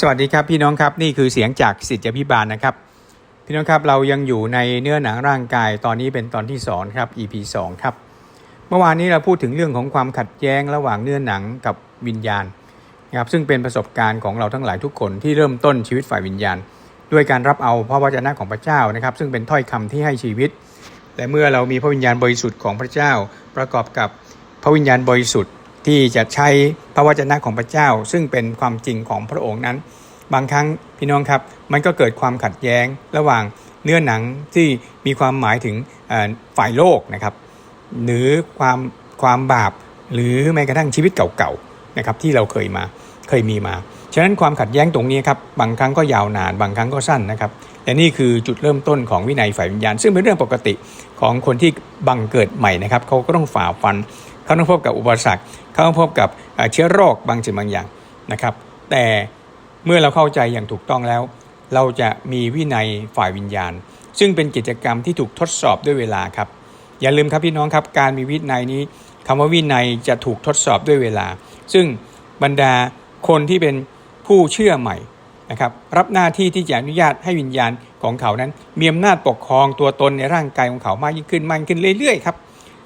สวัสดีครับพี่น้องครับนี่คือเสียงจากสิทธิพิบาลนะครับ พี่น้องครับเรายังอยู่ในเนื้อหนังร่างกายตอนนี้เป็นตอนที่2ครับ EP 2ครับเมื่อวานนี้เราพูดถึงเรื่องของความขัดแย้งระหว่างเนื้อหนังกับวิญญาณนะครับซึ่งเป็นประสบการณ์ของเราทั้งหลายทุกคนที่เริ่มต้นชีวิตฝ่ายวิญญาณ ด้วยการรับเอาพระวจนะของพระเจ้านะครับ ซึ่งเป็นถ้อยคำที่ให้ชีวิต และเมื่อเรามีพระวิญญาณบริสุทธิ์ของพระเจ้า ประกอบกับพระวิญญาณบริสุทธิ์ ที่จะใช้พระวจนะของพระเจ้า ซึ่งเป็นความจริงของพระองค์นั้น บางครั้งพี่น้องครับมันก็เกิดความขัดแย้งระหว่างเนื้อหนังที่มีความหมายถึงฝ่ายโลกนะครับ หรือความความบาปหรือแม้กระทั่งชีวิตเก่าๆนะครับที่เราเคยมาเคยมีมา ฉะนั้นความขัดแย้งตรงนี้ครับบางครั้งก็ยาวนาน บางครั้งก็สั้นนะครับแต่นี่คือจุดเริ่มต้นของวินัยฝ่ายวิญญาณ ซึ่งเป็นเรื่องปกติของคนที่บังเกิดใหม่นะครับเขาก็ต้องฝ่าฟัน เขาต้องพบกับอุปสรรค เขาต้องพบกับเชื้อโรคบางสิ่งบางอย่างนะครับ แต่เมื่อเราเข้าใจอย่างถูกต้องแล้ว เราจะมีวินัยฝ่ายวิญญาณ ซึ่งเป็นกิจกรรมที่ถูกทดสอบด้วยเวลาครับ อย่าลืมครับพี่น้องครับ การมีวินัยนี้คำว่าวินัยจะถูกทดสอบด้วยเวลา ซึ่งบรรดาคนที่เป็นผู้เชื่อใหม่นะครับรับหน้าที่ที่จะอนุญาตให้วิญญาณของเขานั้น มีอำนาจปกครองตัวตนในร่างกายของเขามากยิ่งขึ้นมากขึ้นเรื่อยๆครับ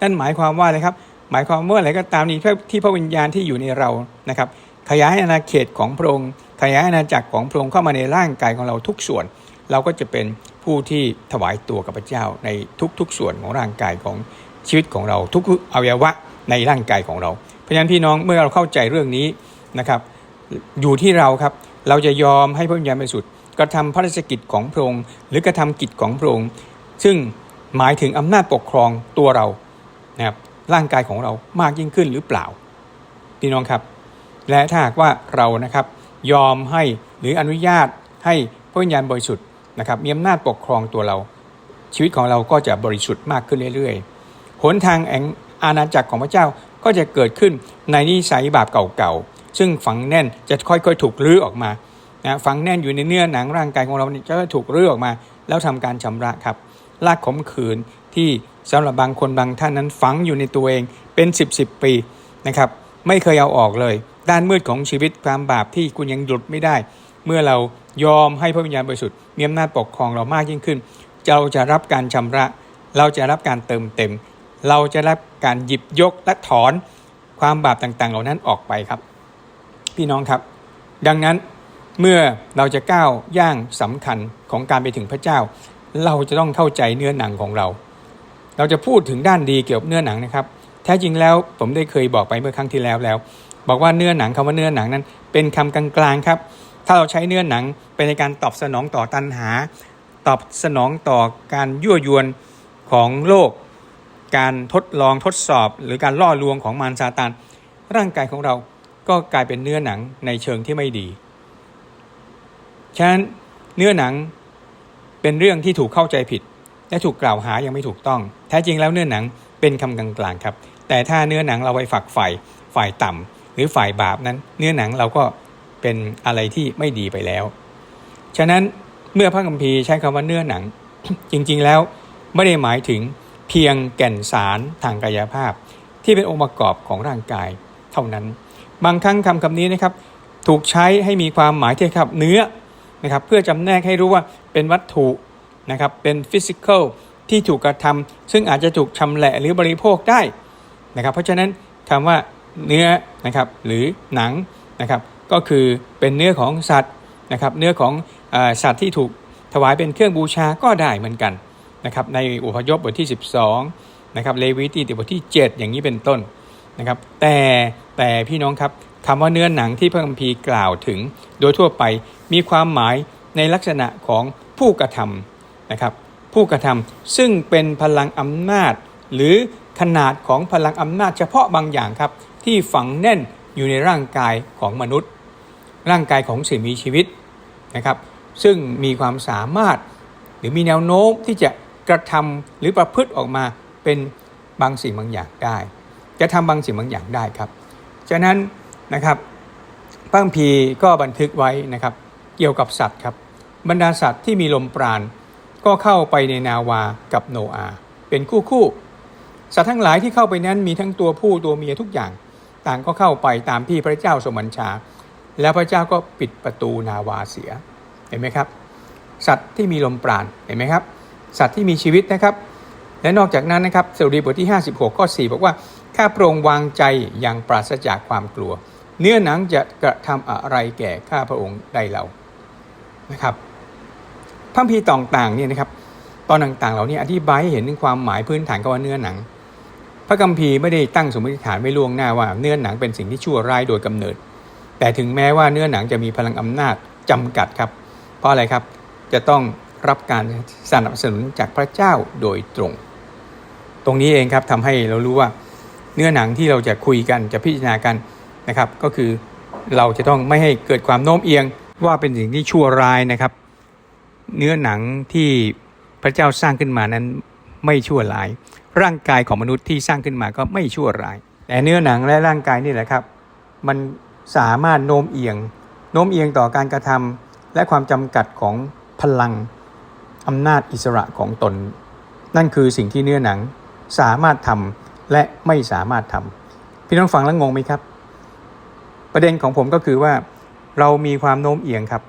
นั่นหมายความว่าอะไรครับ หมายความว่าอะไรก็ตามนี้ที่พระวิญญาณที่อยู่ในเรานะครับ ขยายอาณาเขตของพระองค์ขยายอาณาจักรของพระองค์เข้ามาในร่างกายของเราทุกส่วน เราก็จะเป็นผู้ที่ถวายตัวกับพระเจ้าในทุกๆส่วนของร่างกายของชีวิตของเรา ทุกอวัยวะในร่างกายของเรา เพราะฉะนั้นพี่น้องเมื่อเราเข้าใจเรื่องนี้นะครับ อยู่ที่เราครับเราจะยอมให้พระวิญญาณบริสุทธิ์กระทำพระราชกิจของพระองค์หรือกระทำกิจของพระองค์ซึ่งหมายถึงอำนาจปกครองตัวเรานะครับ ร่างกายของเรามากยิ่งขึ้นหรือเปล่า พี่น้องครับ และถ้าหากว่าเรานะครับยอมให้หรืออนุญาตให้พระวิญญาณบริสุทธิ์นะครับมีอำนาจปกครองตัวเรา ชีวิตของเราก็จะบริสุทธิ์มากขึ้นเรื่อยๆ หนทางแห่งอาณาจักรของพระเจ้าก็จะเกิดขึ้นในนิสัยบาปเก่าๆ ซึ่งฝังแน่นจะค่อยๆ ถูกรื้อออกมานะฝังแน่นอยู่ในเนื้อหนังร่างกายของเราจะถูกรื้อออกมา แล้วทำการชำระครับลากขมขืน ที่สำหรับบางคนบางท่านนั้นฝังอยู่ในตัวเองเป็น 10บสปีนะครับไม่เคยเอาออกเลย ด้านมืดของชีวิตความบาปที่คุณยังหยุดไม่ได้ เมื่อเรายอมให้พระวิญญาณบริสุทธิ์มีอำนาจปกครองเรามากยิ่งขึ้น เราจะรับการชำระ เราจะรับการเติมเต็ม เราจะรับการหยิบยกและถอนความบาปต่างๆ เหล่านั้นออกไปครับ พี่น้องครับ ดังนั้นเมื่อเราจะก้าวย่างสำคัญของการไปถึงพระเจ้า เราจะต้องเข้าใจเนื้อหนังของเรา เราจะพูดถึงด้านดีเกี่ยวกับเนื้อหนังนะครับ แท้จริงแล้วผมได้เคยบอกไปเมื่อครั้งที่แล้วแล้ว บอกว่าเนื้อหนังคำว่าเนื้อหนังนั้น เป็นคำกลางๆครับ ถ้าเราใช้เนื้อหนังเป็นในการตอบสนองต่อตัณหา ตอบสนองต่อการยั่วยวนของโลก การทดลองทดสอบ หรือการล่อลวงของมารซาตานร่างกายของเราก็กลายเป็นเนื้อหนังในเชิงที่ไม่ดี ฉะนั้นเนื้อหนังเป็นเรื่องที่ถูกเข้าใจผิด และถูกกล่าวหายังไม่ถูกต้อง แท้จริงแล้วเนื้อหนังเป็นคำกลางๆครับ แต่ถ้าเนื้อหนังเราไปฝักฝ่ายฝ่ายต่ำหรือฝ่ายบาปนั้น เนื้อหนังเราก็เป็นอะไรที่ไม่ดีไปแล้ว ฉะนั้นเมื่อพระคัมภีร์ใช้คำว่าเนื้อหนัง จริงๆแล้วไม่ได้หมายถึงเพียงแก่นสารทางกายภาพ ที่เป็นองค์ประกอบของร่างกาย เท่านั้น บางครั้งคำคำนี้นะครับถูกใช้ให้มีความหมายที่ครับเนื้อนะครับเพื่อจำแนกให้รู้ว่าเป็นวัตถุ นะครับเป็นฟิสิกอลที่ถูกกระทำซึ่งอาจจะถูกชำแหละหรือบริโภคได้นะครับเพราะฉะนั้นคำว่าเนื้อนะครับหรือหนังนะครับก็คือเป็นเนื้อของสัตว์นะครับเนื้อของอสัตว์ที่ถูกถวายเป็นเครื่องบูชาก็ได้เหมือนกันนะครับในอุพยพบทที่ 12นะครับเลวีตีบทที่ 7 อย่างนี้เป็นต้นนะครับแต่แต่พี่น้องครับคำว่าเนื้อหนังที่พระคัมภีร์กล่าวถึง โดยทั่วไปมีความหมายในลักษณะของผู้กระทำ นะครับผู้กระทำซึ่งเป็นพลังอำนาจ หรือขนาดของพลังอำนาจเฉพาะบางอย่างครับที่ฝังแน่นอยู่ในร่างกายของมนุษย์ ร่างกายของสิ่งมีชีวิตนะครับซึ่งมีความสามารถหรือมีแนวโน้มที่จะกระทำหรือประพฤติออกมาเป็นบางสิ่งบางอย่างได้ จะทำบางสิ่งบางอย่างได้ครับฉะนั้นนะครับพระคัมภีก็บันทึกไว้นะครับเกี่ยวกับสัตว์ครับบรรดาสัตว์ที่มีลมปราณ ก็เข้าไปในนาวากับโนอาเป็นคู่คู่สัตว์ทั้งหลายที่เข้าไปนั้นมีทั้งตัวผู้ตัวเมียทุกอย่าง ต่างก็เข้าไปตามที่พระเจ้าสมบัญชา แล้วพระเจ้าก็ปิดประตูนาวาเสียเห็นไหมครับ สัตว์ที่มีลมปราณเห็นไหมครับ สัตว์ที่มีชีวิตนะครับ และนอกจากนั้นนะครับสดุดีบทที่ 56 ข้อ 4 บอกว่าข้าพระองค์วางใจอย่างปราศจากความกลัว เนื้อหนังจะกระทำอะไรแก่ข้าพระองค์ได้เรานะครับ พระพีต่างๆเนี่ยนะครับตอนต่างๆเหล่านี้อธิบายให้เห็นถึงความหมายพื้นฐานคำว่าเนื้อหนัง พระคัมภีร์ไม่ได้ตั้งสมมติฐานไว้ล่วงหน้าว่าเนื้อหนังเป็นสิ่งที่ชั่วร้ายโดยกำเนิด แต่ถึงแม้ว่าเนื้อหนังจะมีพลังอำนาจจำกัดครับ เพราะอะไรครับจะต้องรับการสนับสนุนจากพระเจ้าโดยตรง ตรงนี้เองครับทำให้เรารู้ว่าเนื้อหนังที่เราจะคุยกันจะพิจารณากันนะครับ ก็คือเราจะต้องไม่ให้เกิดความโน้มเอียงว่าเป็นสิ่งที่ชั่วร้ายนะครับ เนื้อหนังที่พระเจ้าสร้างขึ้นมานั้นไม่ชั่วร้าย ร่างกายของมนุษย์ที่สร้างขึ้นมาก็ไม่ชั่วร้าย แต่เนื้อหนังและร่างกายนี่แหละครับ มันสามารถโน้มเอียง โน้มเอียงต่อการกระทำและความจำกัดของพลังอำนาจอิสระของตน นั่นคือสิ่งที่เนื้อหนังสามารถทำและไม่สามารถทำพี่น้องฟังแล้วงงไหมครับ ประเด็นของผมก็คือว่าเรามีความโน้มเอียงครับ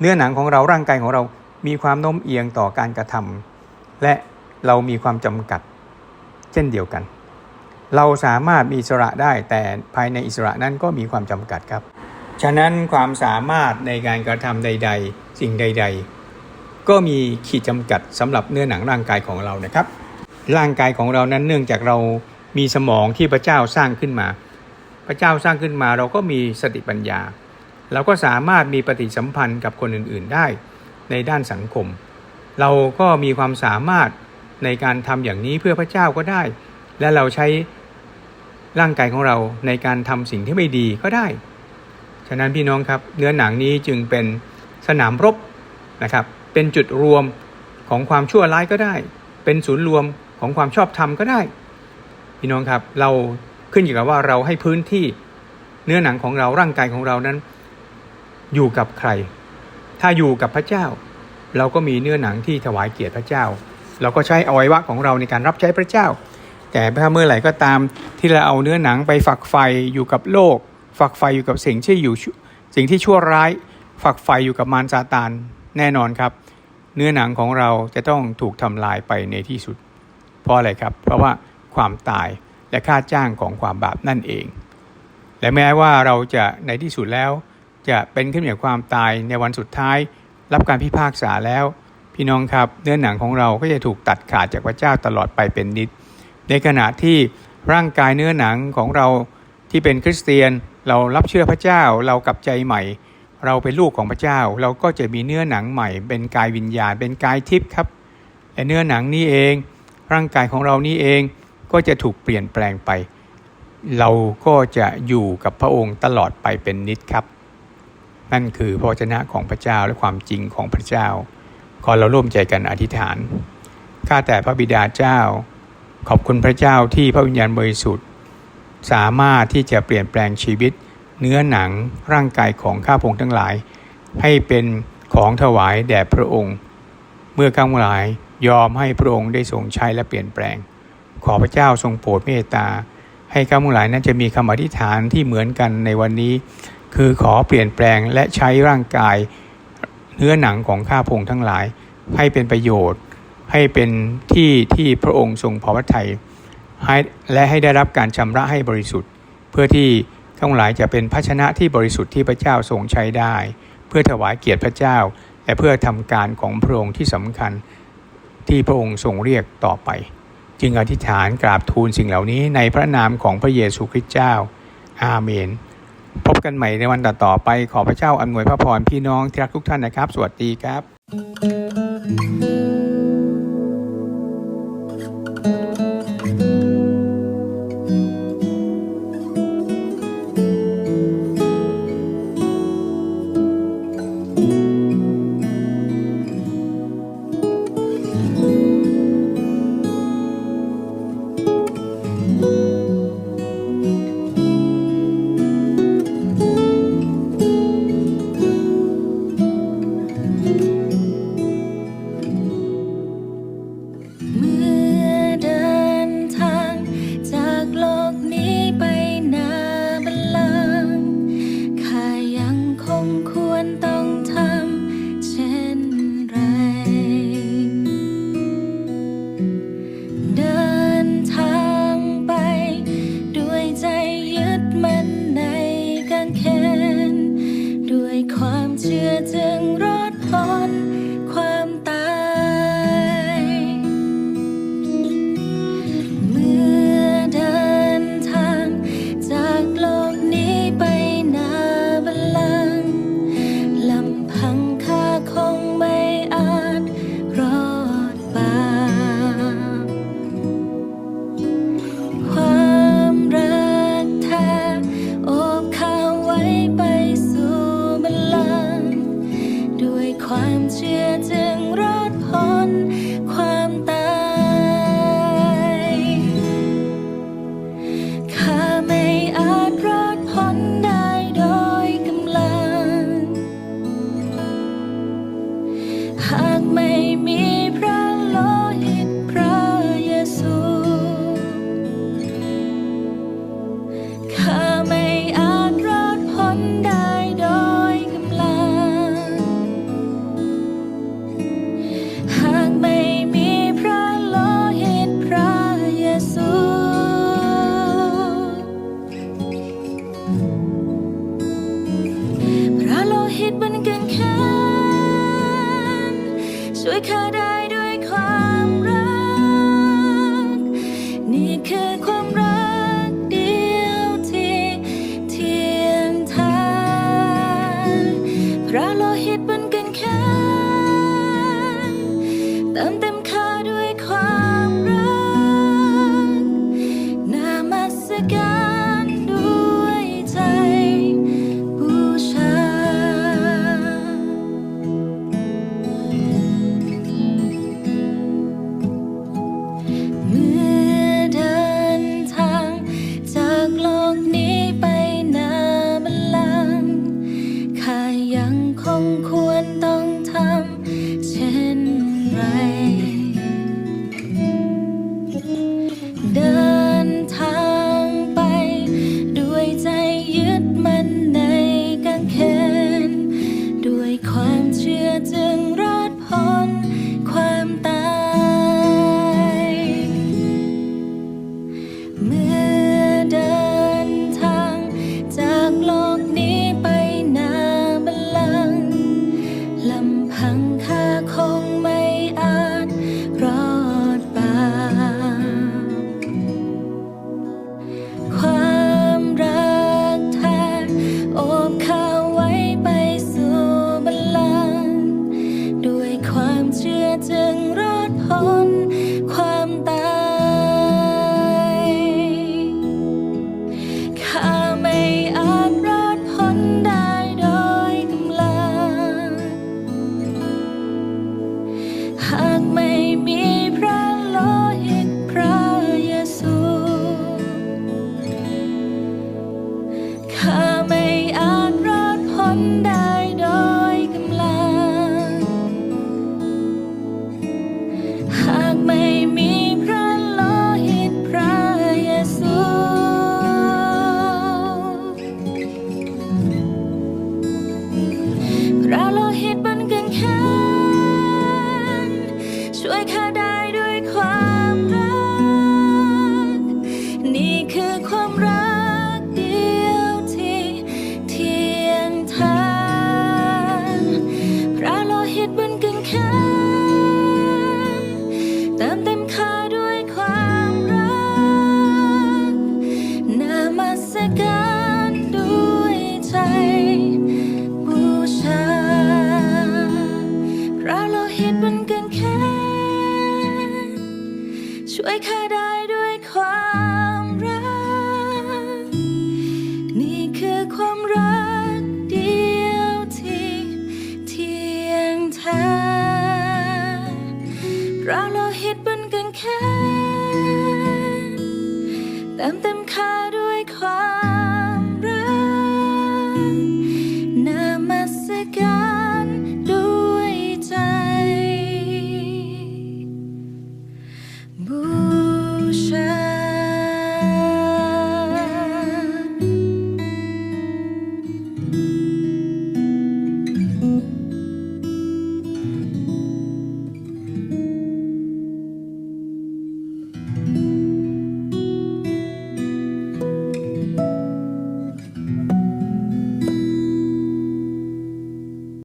เนื้อหนังของเราร่างกายของเรา มีความโน้มเอียงต่อการกระทำและเรามีความจำกัด เช่นเดียวกัน เราสามารถมีอิสระได้แต่ภายในอิสระนั้นก็มีความจำกัดครับ ฉะนั้นความสามารถในการกระทำใด ๆ สิ่งใด ๆ ก็มีขีดจำกัดสำหรับเนื้อหนังร่างกายของเรานะครับ ร่างกายของเรานั้นเนื่องจากเรามีสมองที่พระเจ้าสร้างขึ้นมา พระเจ้าสร้างขึ้นมาเราก็มีสติปัญญา เราก็สามารถมีปฏิสัมพันธ์กับคนอื่น ๆ ได้ ในด้านสังคม เราก็มีความสามารถในการทำอย่างนี้เพื่อพระเจ้าก็ได้ และเราใช้ร่างกายของเราในการทำสิ่งที่ไม่ดีก็ได้ ฉะนั้นพี่น้องครับเนื้อหนังนี้จึงเป็นสนามรบนะครับเป็นจุดรวมของความชั่วร้ายก็ได้ เป็นศูนย์รวมของความชอบธรรมก็ได้ พี่น้องครับเราขึ้นอยู่กับว่าเราให้พื้นที่เนื้อหนังของเราร่างกายของเรานั้น อยู่กับใคร ถ้าอยู่กับพระเจ้า เราก็มีเนื้อหนังที่ถวายเกียรติพระเจ้า เราก็ใช้อวัยวะของเราในการรับใช้พระเจ้า แต่ถ้าเมื่อไหร่ก็ตามที่เราเอาเนื้อหนังไปฝักไฟอยู่กับโลก ฝักไฟอยู่กับสิ่งที่อยู่สิ่งที่ชั่วร้าย ฝักไฟอยู่กับมารซาตานแน่นอนครับ เนื้อหนังของเราจะต้องถูกทำลายไปในที่สุด เพราะอะไรครับ เพราะว่าความตายและค่าจ้างของความบาปนั่นเอง และแม้ว่าเราจะในที่สุดแล้ว จะเป็นขึ้นจากความตายในวันสุดท้าย รับการพิพากษาแล้ว พี่น้องครับเนื้อหนังของเราก็จะถูกตัดขาดจากพระเจ้าตลอดไปเป็นนิด ในขณะที่ร่างกายเนื้อหนังของเราที่เป็นคริสเตียนเรารับเชื่อพระเจ้าเรากลับใจใหม่ เราเป็นลูกของพระเจ้า เราก็จะมีเนื้อหนังใหม่ เป็นกายวิญญาณ เป็นกายทิพย์ครับและเนื้อหนังนี้เอง ร่างกายของเรานี้เองก็จะถูกเปลี่ยนแปลงไป เราก็จะอยู่กับพระองค์ตลอดไปเป็นนิดครับ นั่นคือพระวจนะของพระเจ้าและความจริงของพระเจ้า ขอเราร่วมใจกันอธิษฐาน ข้าแต่พระบิดาเจ้า ขอบคุณพระเจ้าที่พระวิญญาณบริสุทธิ์ สามารถที่จะเปลี่ยนแปลงชีวิต เนื้อหนังร่างกายของข้าพงทั้งหลาย ให้เป็นของถวายแด่พระองค์ เมื่อข้าพงหลายยอมให้พระองค์ได้ทรงใช้และเปลี่ยนแปลง ขอพระเจ้าทรงโปรดเมตตาให้ข้าพงหลายนั้นจะมีคำอธิษฐานที่เหมือนกันในวันนี้ คือขอเปลี่ยนแปลงและใช้ร่างกายเนื้อหนังของข้าพงทั้งหลาย ให้เป็นประโยชน์ ให้เป็นที่ที่พระองค์ทรงพอพระทัยให้และให้ได้รับการชำระให้บริสุทธิ์ เพื่อที่ข้งหลายจะเป็นภาชนะที่บริสุทธิ์ที่พระเจ้าทรงใช้ได้ เพื่อถวายเกียรติพระเจ้า และเพื่อทำการของพระองค์ที่สำคัญที่พระองค์ทรงเรียกต่อไป จึงอธิษฐานกราบทูลสิ่งเหล่านี้ในพระนามของพระเยซูคริสต์เจ้า อาเมน พบกันใหม่ในวันต่อๆไป ขอพระเจ้าอำนวยพระพรพี่น้องที่รักทุกท่านนะครับ สวัสดีครับ ช่วยข้าได้ ช่วยข้าได้